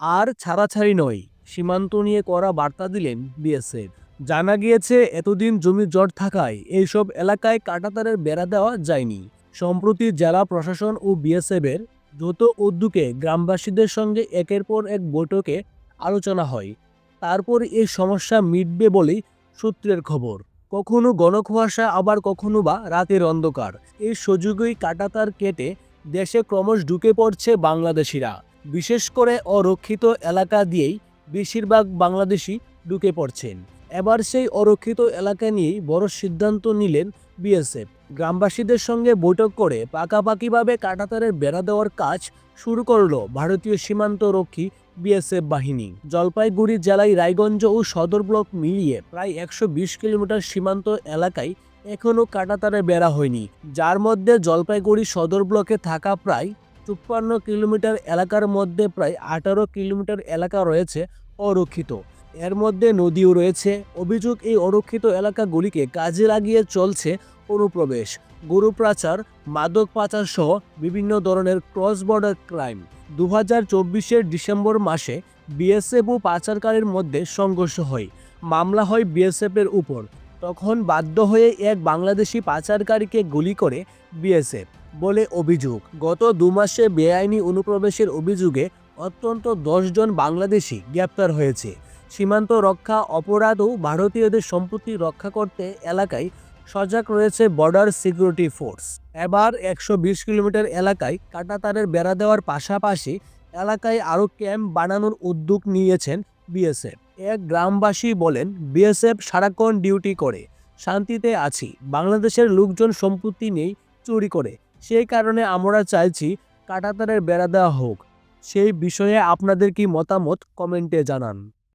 আর ছাড়াছাড়ি নয়, সীমান্ত নিয়ে করা বার্তা দিলেন বিএসএফ। জানা গিয়েছে, এতদিন জমি জট থাকায় এইসব এলাকায় কাঁটাতারের বেড়া দেওয়া যায়নি। সম্প্রতি জেলা প্রশাসন ও বিএসএফের দ্রুত উদ্যোগে গ্রামবাসীদের সঙ্গে একের পর এক বৈঠকে আলোচনা হয়। তারপর এই সমস্যা মিটবে বলেই সূত্রের খবর। কখনো ঘনকুয়াশা আবার কখনো বা রাতের অন্ধকার। এই সুযোগেই কাটাতার কেটে দেশে ক্রমশ ঢুকে পড়ছে বাংলাদেশিরা। বিশেষ করে অরক্ষিত এলাকা দিয়েই বেশিরভাগ বাংলাদেশি ঢুকে পড়ছেন। এবার সেই অরক্ষিত এলাকা নিয়েই বড় সিদ্ধান্ত নিলেন বিএসএফ। গ্রামবাসীদের সঙ্গে বৈঠক করে পাকাপাকিভাবে কাটাতারের বেড়া দেওয়ার কাজ শুরু করল ভারতীয় সীমান্ত রক্ষী বিএসএফ বাহিনী। জলপাইগুড়ি জেলায় রায়গঞ্জ ও সদর ব্লক মিলিয়ে প্রায় একশো বিশ কিলোমিটার সীমান্ত এলাকায় এখনও কাটাতারে বেড়া হয়নি। যার মধ্যে জলপাইগুড়ি সদর ব্লকে থাকা প্রায় চুপ্পান্ন কিলোমিটার এলাকার মধ্যে প্রায় আঠারো কিলোমিটার এলাকা রয়েছে অরক্ষিত। এর মধ্যে নদীও রয়েছে। অভিযোগ, এই অরক্ষিত এলাকাগুলিকে কাজে লাগিয়ে চলছে অনুপ্রবেশ, গরু পাচার, মাদক পাচার সহ বিভিন্ন ধরনের ক্রস বর্ডার ক্রাইম দু হাজার চব্বিশের ডিসেম্বর মাসে বিএসএফ ও পাচারকারীর মধ্যে সংঘর্ষ হয়। মামলা হয় বিএসএফের উপর। তখন বাধ্য হয়ে এক বাংলাদেশি পাচারকারীকে গুলি করে বিএসএফ বলে অভিযোগ। গত দু মাসে বেআইনি অনুপ্রবেশের অভিযোগে অত্যন্ত দশজন বাংলাদেশি গ্রেপ্তার হয়েছে। সীমান্ত রক্ষা অপরাধ ও ভারতীয়দের সম্পত্তি রক্ষা করতে এলাকায় সজাগ রয়েছে বর্ডার সিকিউরিটি ফোর্স এবার একশো বিশ কিলোমিটার এলাকায় কাটাতারের বেড়া দেওয়ার পাশাপাশি এলাকায় আরও ক্যাম্প বানানোর উদ্যোগ নিয়েছেন বিএসএফ। এক গ্রামবাসী বলেন, বিএসএফ সারাক্ষণ ডিউটি করে, শান্তিতে আছি, বাংলাদেশের লোকজন সম্পত্তি নেই, চুরি করে। সেই কারণে আমরা চাইছি কাটাতারের বেড়া দেওয়া হোক। সেই বিষয়ে আপনাদের কি মতামত? কমেন্টে জানান।